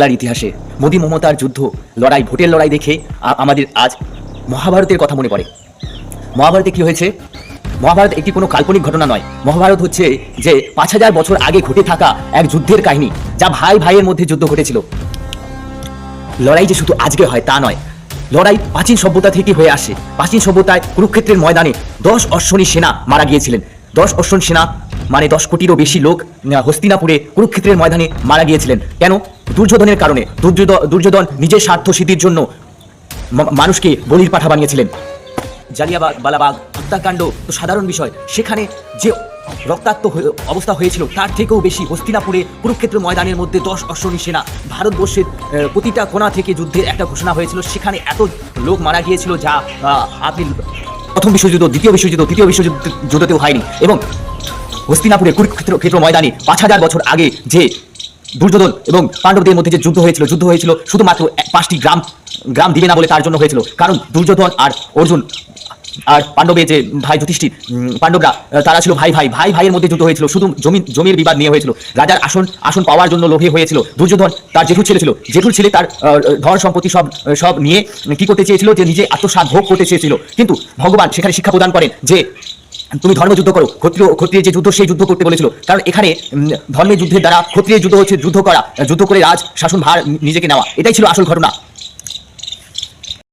বাংলার ইতিহাসে মোদী মমতার যুদ্ধ, লড়াই, ভোটের লড়াই দেখে আমাদের আজ মহাভারতের কথা মনে পড়ে। মহাভারতে কি হয়েছে? মহাভারত একটি কোনো কাল্পনিক ঘটনা নয়। মহাভারত হচ্ছে যে পাঁচ হাজার বছর আগে ঘটে থাকা এক যুদ্ধের কাহিনী, যা ভাই ভাইয়ের মধ্যে যুদ্ধ ঘটেছিল। লড়াই যে শুধু আজকে হয় তা নয়। লড়াই প্রাচীন সভ্যতা থেকে হয়ে আসে। প্রাচীন সভ্যতায় কুরুক্ষেত্রের ময়দানে দশ অশ্বনী সেনা মারা গিয়েছিলেন। দশ অশ্বন সেনা মানে দশ কোটিরও বেশি লোক হস্তিনাপুরে কুরুক্ষেত্রের ময়দানে মারা গিয়েছিলেন। কেন? দুর্যোধনের কারণে। দুর্যোধন নিজের স্বার্থ সিদ্ধির জন্য মানুষকে বলির পাঠা বানিয়েছিলেন। জালিয়াবাগ বালাবাগ হত্যাকাণ্ড তো সাধারণ বিষয়। সেখানে যে রক্তাক্ত অবস্থা হয়েছিল, তার থেকেও বেশি হস্তিনাপুরে কুরুক্ষেত্র ময়দানের মধ্যে দশ অশ্বনী সেনা। ভারতবর্ষের প্রতিটা কোণা থেকে যুদ্ধের একটা ঘোষণা হয়েছিল। সেখানে এত লোক মারা গিয়েছিল যা আপনি প্রথম বিশ্বযুদ্ধ, দ্বিতীয় বিশ্বযুদ্ধ, তৃতীয় বিশ্বযুদ্ধ যুদ্ধতেও হয়নি এবং হস্তিনাপুরে কুরুক্ষেত্র, ক্ষেত্র ময়দানে পাঁচ হাজার বছর আগে যে দুর্যোধন এবং পাণ্ডবদের মধ্যে যে যুদ্ধ হয়েছিল যুদ্ধ হয়েছিল শুধুমাত্র পাঁচটি গ্রাম গ্রাম দিবে না বলে তার জন্য হয়েছিল। কারণ দুর্যোধন আর অর্জুন আর পাণ্ডবের যে ভাই যুধিষ্ঠির পাণ্ডবরা তারা ছিল ভাই ভাই। ভাই ভাইয়ের মধ্যে যুদ্ধ হয়েছিল, শুধু জমি, জমির বিবাদ নিয়ে হয়েছিল। রাজার আসন আসন পাওয়ার জন্য লোভে হয়েছিল। দুর্যোধন তার জেঠুর ছেলে ছিল। জেঠুর ছেলে তার ধন সম্পত্তি সব সব নিয়ে কি করতে চেয়েছিল? যে নিজে আত্মসাৎ ভোগ করতে চেয়েছিল। কিন্তু ভগবান সেখানে শিক্ষা প্রদান করেন যে, তুমি ধর্মযুদ্ধ করো। ক্ষত্রিয় ক্ষত্রিয় যে যুদ্ধ, সেই যুদ্ধ করতে বলেছিল। কারণ এখানে ধর্মের যুদ্ধের দ্বারা ক্ষত্রিয় যুদ্ধ হচ্ছে যুদ্ধ করা, যুদ্ধ করে রাজ, শাসন, ভার নিজেকে নেওয়া। এটাই ছিল আসল ঘটনা।